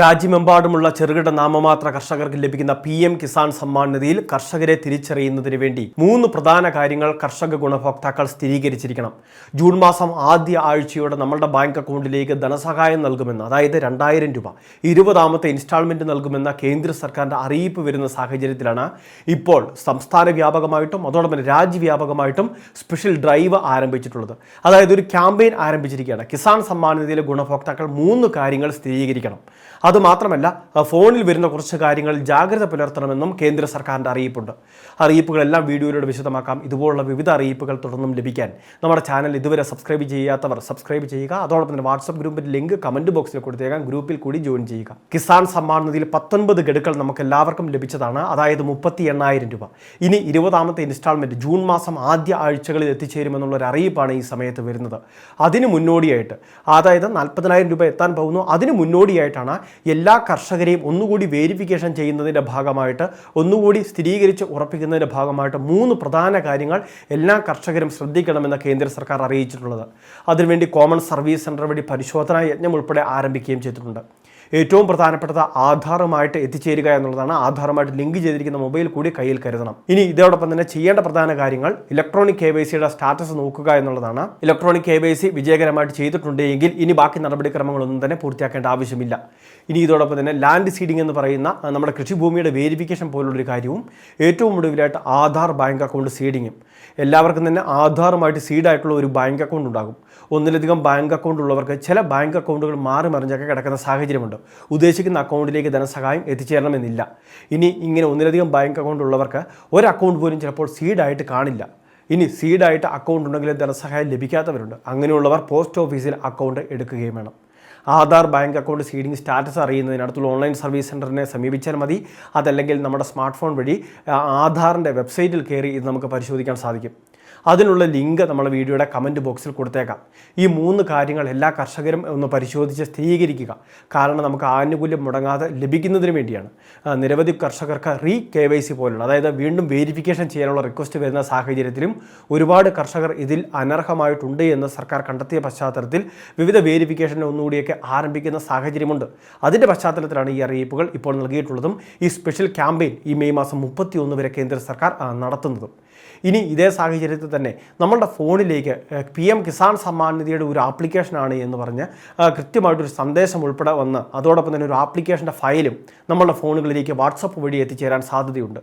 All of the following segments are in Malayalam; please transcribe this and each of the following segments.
രാജ്യമെമ്പാടുമുള്ള ചെറുകിട നാമമാത്ര കർഷകർക്ക് ലഭിക്കുന്ന പി എം കിസാൻ സമ്മാൻ നിധിയിൽ കർഷകരെ തിരിച്ചറിയുന്നതിന് വേണ്ടി മൂന്ന് പ്രധാന കാര്യങ്ങൾ കർഷക ഗുണഭോക്താക്കൾ സ്ഥിരീകരിച്ചിരിക്കണം. ജൂൺ മാസം ആദ്യ ആഴ്ചയോടെ നമ്മളുടെ ബാങ്ക് അക്കൗണ്ടിലേക്ക് ധനസഹായം നൽകുമെന്ന് അതായത് രണ്ടായിരം രൂപ ഇരുപതാമത്തെ ഇൻസ്റ്റാൾമെന്റ് നൽകുമെന്ന കേന്ദ്ര സർക്കാരിന്റെ അറിയിപ്പ് വരുന്ന സാഹചര്യത്തിലാണ് ഇപ്പോൾ സംസ്ഥാന വ്യാപകമായിട്ടും അതോടൊപ്പം രാജ്യവ്യാപകമായിട്ടും സ്പെഷ്യൽ ഡ്രൈവ് ആരംഭിച്ചിട്ടുള്ളത്. അതായത് ഒരു ക്യാമ്പയിൻ ആരംഭിച്ചിരിക്കുകയാണ്. കിസാൻ സമ്മാൻ നിധിയിലെ ഗുണഭോക്താക്കൾ മൂന്ന് കാര്യങ്ങൾ സ്ഥിരീകരിക്കണം. അതുമാത്രമല്ല ഫോണിൽ വരുന്ന കുറച്ച് കാര്യങ്ങൾ ജാഗ്രത പുലർത്തണമെന്നും കേന്ദ്ര സർക്കാരിന്റെ അറിയിപ്പുണ്ട്. അറിയിപ്പുകളെല്ലാം വീഡിയോയിലൂടെ വിശദമാക്കാം. ഇതുപോലുള്ള വിവിധ അറിയിപ്പുകൾ തുടർന്നും ലഭിക്കാൻ നമ്മുടെ ചാനൽ ഇതുവരെ സബ്സ്ക്രൈബ് ചെയ്യാത്തവർ സബ്സ്ക്രൈബ് ചെയ്യുക. അതോടൊപ്പം തന്നെ വാട്സപ്പ് ഗ്രൂപ്പിന്റെ ലിങ്ക് കമന്റ് ബോക്സിൽ കൊടുത്തേക്കാം. ഗ്രൂപ്പിൽ കൂടി ജോയിൻ ചെയ്യുക. കിസാൻ സമ്മാൻ നിധിയിൽ പത്തൊൻപത് ഗഡുക്കൾ നമുക്ക് എല്ലാവർക്കും ലഭിച്ചതാണ്. അതായത് മുപ്പത്തി എണ്ണായിരം രൂപ. ഇനി ഇരുപതാമത്തെ ഇൻസ്റ്റാൾമെന്റ് ജൂൺ മാസം ആദ്യ ആഴ്ചകളിൽ എത്തിച്ചേരുമെന്നുള്ള ഒരു അറിയിപ്പാണ് ഈ സമയത്ത് വരുന്നത്. അതിന് മുന്നോടിയായിട്ട് അതായത് നാൽപ്പതിനായിരം രൂപ എത്താൻ പോകുന്നു. അതിന് മുന്നോടിയായിട്ടാണ് എല്ലാ കർഷകരെയും ഒന്നുകൂടി വേരിഫിക്കേഷൻ ചെയ്യുന്നതിന്റെ ഭാഗമായിട്ട് ഒന്നുകൂടി സ്ഥിരീകരിച്ച് ഉറപ്പിക്കുന്നതിന്റെ ഭാഗമായിട്ട് മൂന്ന് പ്രധാന കാര്യങ്ങൾ എല്ലാ കർഷകരും ശ്രദ്ധിക്കണമെന്ന് കേന്ദ്ര സർക്കാർ അറിയിച്ചിട്ടുള്ളത്. അതിനുവേണ്ടി കോമൺ സർവീസ് സെന്റർ വഴി പരിശോധനാ യജ്ഞം ഉൾപ്പെടെ ആരംഭിക്കുകയും ചെയ്തിട്ടുണ്ട്. ഏറ്റവും പ്രധാനപ്പെട്ടത് ആധാറുമായിട്ട് എത്തിച്ചേരുക എന്നുള്ളതാണ്. ആധാറുമായിട്ട് ലിങ്ക് ചെയ്തിരിക്കുന്ന മൊബൈൽ കൂടി കയ്യിൽ കരുതണം. ഇനി ഇതോടൊപ്പം തന്നെ ചെയ്യേണ്ട പ്രധാന കാര്യങ്ങൾ ഇലക്ട്രോണിക് കെ വൈ സിയുടെ സ്റ്റാറ്റസ് നോക്കുക എന്നുള്ളതാണ്. ഇലക്ട്രോണിക് കെ വൈ സി വിജയകരമായിട്ട് ചെയ്തിട്ടുണ്ടെങ്കിൽ ഇനി ബാക്കി നടപടിക്രമങ്ങളൊന്നും തന്നെ പൂർത്തിയാക്കേണ്ട ആവശ്യമില്ല. ഇനി ഇതോടൊപ്പം തന്നെ ലാൻഡ് സീഡിംഗ് എന്ന് പറയുന്ന നമ്മുടെ കൃഷിഭൂമിയുടെ വേരിഫിക്കേഷൻ പോലുള്ളൊരു കാര്യവും ഏറ്റവും ഒടുവിലായിട്ട് ആധാർ ബാങ്ക് അക്കൗണ്ട് സീഡിങ്ങും എല്ലാവർക്കും തന്നെ ആധാറുമായിട്ട് സീഡായിട്ടുള്ള ഒരു ബാങ്ക് അക്കൗണ്ട് ഉണ്ടാകും. ഒന്നിലധികം ബാങ്ക് അക്കൗണ്ട് ഉള്ളവർക്ക് ചില ബാങ്ക് അക്കൗണ്ടുകൾ മാറി മറിഞ്ഞൊക്കെ കിടക്കുന്ന സാഹചര്യമുണ്ട്. ഉദ്ദേശിക്കുന്ന അക്കൗണ്ടിലേക്ക് ധനസഹായം എത്തിച്ചേരണമെന്നില്ല. ഇനി ഇങ്ങനെ ഒന്നിലധികം ബാങ്ക് അക്കൗണ്ട് ഉള്ളവർക്ക് ഒരു അക്കൗണ്ട് പോലും ചിലപ്പോൾ സീഡായിട്ട് കാണില്ല. ഇനി സീഡായിട്ട് അക്കൗണ്ട് ഉണ്ടെങ്കിൽ ധനസഹായം ലഭിക്കാത്തവരുണ്ട്. അങ്ങനെയുള്ളവർ പോസ്റ്റ് ഓഫീസിൽ അക്കൗണ്ട് എടുക്കുകയും വേണം. Aadhaar bank account seeding status അറിയുന്നതിനടുത്തുള്ള online service സെന്ററിനെ സമീപിച്ചാൽ മതി. അതല്ലെങ്കിൽ നമ്മുടെ സ്മാർട്ട് ഫോൺ വഴി ആധാറിന്റെ വെബ്സൈറ്റിൽ കയറി ഇത് നമുക്ക് പരിശോധിക്കാൻ സാധിക്കും. അതിനുള്ള ലിങ്ക് നമ്മളെ വീഡിയോയുടെ കമന്റ് ബോക്സിൽ കൊടുത്തേക്കാം. ഈ മൂന്ന് കാര്യങ്ങൾ എല്ലാ കർഷകരും ഒന്ന് പരിശോധിച്ച് സ്ഥിരീകരിക്കുക. കാരണം നമുക്ക് ആനുകൂല്യം മുടങ്ങാതെ ലഭിക്കുന്നതിന് വേണ്ടിയാണ്. നിരവധി കർഷകർക്ക് റീ കെ വൈ സി പോലുള്ള അതായത് വീണ്ടും വേരിഫിക്കേഷൻ ചെയ്യാനുള്ള റിക്വസ്റ്റ് വരുന്ന സാഹചര്യത്തിലും ഒരുപാട് കർഷകർ ഇതിൽ അനർഹമായിട്ടുണ്ട് എന്ന് സർക്കാർ കണ്ടെത്തിയ പശ്ചാത്തലത്തിൽ വിവിധ വേരിഫിക്കേഷൻ ഒന്നുകൂടിയൊക്കെ ആരംഭിക്കുന്ന സാഹചര്യമുണ്ട്. അതിന്റെ പശ്ചാത്തലത്തിലാണ് ഈ അറിയിപ്പുകൾ ഇപ്പോൾ നൽകിയിട്ടുള്ളതും ഈ സ്പെഷ്യൽ ക്യാമ്പയിൻ ഈ മെയ് മാസം മുപ്പത്തി ഒന്ന് വരെ കേന്ദ്ര സർക്കാർ നടത്തുന്നതും. ഇനി ഇതേ സാഹചര്യത്തിൽ തന്നെ നമ്മളുടെ ഫോണിലേക്ക് പി എം കിസാൻ സമ്മാൻ നിധിയുടെ ഒരു ആപ്ലിക്കേഷനാണ് എന്ന് പറഞ്ഞ് കൃത്യമായിട്ടൊരു സന്ദേശം ഉൾപ്പെടെ വന്ന് അതോടൊപ്പം തന്നെ ഒരു ആപ്ലിക്കേഷന്റെ ഫയലും നമ്മളുടെ ഫോണുകളിലേക്ക് വാട്സപ്പ് വഴി എത്തിച്ചേരാൻ സാധ്യതയുണ്ട്.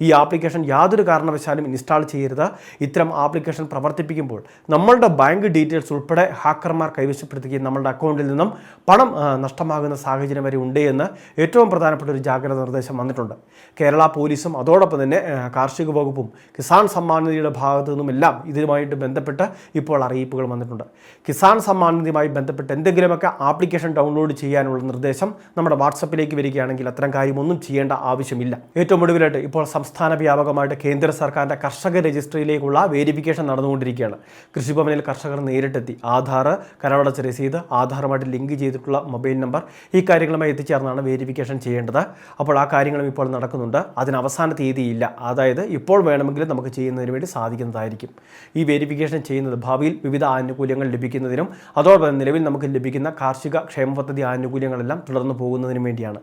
ഈ ആപ്ലിക്കേഷൻ യാതൊരു കാരണവശാലും ഇൻസ്റ്റാൾ ചെയ്യരുത്. ഇത്തരം ആപ്ലിക്കേഷൻ പ്രവർത്തിപ്പിക്കുമ്പോൾ നമ്മളുടെ ബാങ്ക് ഡീറ്റെയിൽസ് ഉൾപ്പെടെ ഹാക്കർമാർ കൈവശപ്പെടുത്തുകയും നമ്മളുടെ അക്കൗണ്ടിൽ നിന്നും പണം നഷ്ടമാകുന്ന സാഹചര്യം വരെ ഉണ്ട് എന്ന് ഏറ്റവും പ്രധാനപ്പെട്ട ഒരു ജാഗ്രത നിർദ്ദേശം വന്നിട്ടുണ്ട്. കേരള പോലീസും അതോടൊപ്പം തന്നെ കാർഷിക വകുപ്പും കിസാൻ സമ്മാൻ നിധിയുടെ ഭാഗത്തു നിന്നുമെല്ലാം ഇതുമായിട്ട് ബന്ധപ്പെട്ട് ഇപ്പോൾ അറിയിപ്പുകൾ വന്നിട്ടുണ്ട്. കിസാൻ സമ്മാൻ നിധിയുമായി ബന്ധപ്പെട്ട് എന്തെങ്കിലുമൊക്കെ ആപ്ലിക്കേഷൻ ഡൗൺലോഡ് ചെയ്യാനുള്ള നിർദ്ദേശം നമ്മുടെ വാട്സപ്പിലേക്ക് വരികയാണെങ്കിൽ അത്തരം കാര്യമൊന്നും ചെയ്യേണ്ട ആവശ്യമില്ല. ഏറ്റവും ഒടുവിലായിട്ട് ഇപ്പോൾ സംസ്ഥാന വ്യാപകമായിട്ട് കേന്ദ്ര സർക്കാരിന്റെ കർഷക രജിസ്ട്രിയിലേക്കുള്ള വേരിഫിക്കേഷൻ നടന്നുകൊണ്ടിരിക്കുകയാണ്. കൃഷിഭവനിൽ കർഷകർ നേരിട്ടെത്തി. ആധാർ കരവടച്ച രസീത് ആധാറുമായിട്ട് ലിങ്ക് ചെയ്തിട്ടുള്ള മൊബൈൽ നമ്പർ ഈ കാര്യങ്ങളുമായി എത്തിച്ചേർന്നാണ് വേരിഫിക്കേഷൻ ചെയ്യേണ്ടത്. അപ്പോൾ ആ കാര്യങ്ങളും ഇപ്പോൾ നടക്കുന്നുണ്ട്. അതിന് അവസാന തീയതിയില്ല. അതായത് ഇപ്പോൾ വേണമെങ്കിലും നമുക്ക് ചെയ്യുന്നതിന് വേണ്ടി സാധിക്കുന്നതായിരിക്കും. ഈ വെരിഫിക്കേഷൻ ചെയ്യുന്നത് ഭാവിയിൽ വിവിധ ആനുകൂല്യങ്ങൾ ലഭിക്കുന്നതിനും അതോടൊപ്പം നിലവിൽ നമുക്ക് ലഭിക്കുന്ന കാർഷിക ക്ഷേമ പദ്ധതി ആനുകൂല്യങ്ങളെല്ലാം തുടർന്നു പോകുന്നതിനും വേണ്ടിയാണ്.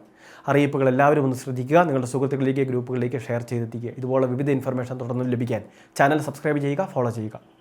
അറിയിപ്പുകൾ എല്ലാവരും ഒന്ന് ശ്രദ്ധിക്കുക നിങ്ങളുടെ സുഹൃത്തുക്കളിലേക്ക് ഗ്രൂപ്പുകളിലേക്ക് ഷെയർ ചെയ്തെത്തിക്കുക. ഇതുപോലെ വിവിധ ഇൻഫർമേഷൻ തുടർന്ന് ലഭിക്കാൻ ചാനൽ സബ്സ്ക്രൈബ് ചെയ്യുക ഫോളോ ചെയ്യുക.